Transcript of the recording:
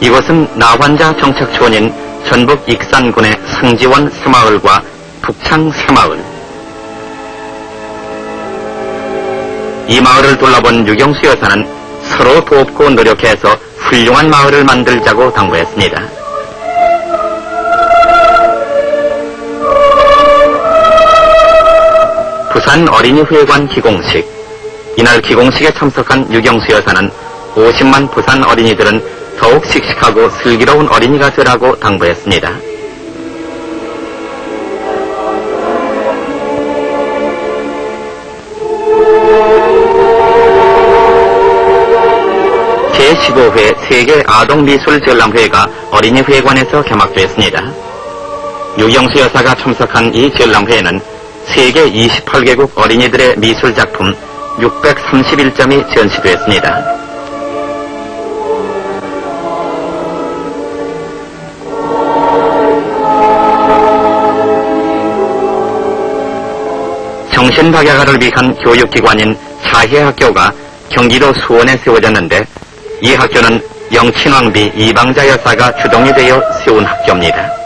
이곳은 나환자 정착촌인 전북 익산군의 승지원 새마을과 북창 새마을. 이 마을을 둘러본 유경수 여사는 서로 돕고 노력해서 훌륭한 마을을 만들자고 당부했습니다. 부산 어린이회관 기공식. 이날 기공식에 참석한 유경수 여사는 50만 부산 어린이들은 더욱 씩씩하고 슬기로운 어린이가 되라고 당부했습니다. 제15회 세계 아동미술전람회가 어린이회관에서 개막됐습니다. 유경수 여사가 참석한 이 전람회에는 세계 28개국 어린이들의 미술작품 631점이 전시됐습니다. 정신박약아를 위한 교육기관인 사회학교가 경기도 수원에 세워졌는데 이 학교는 영친왕비 이방자 여사가 주동이 되어 세운 학교입니다.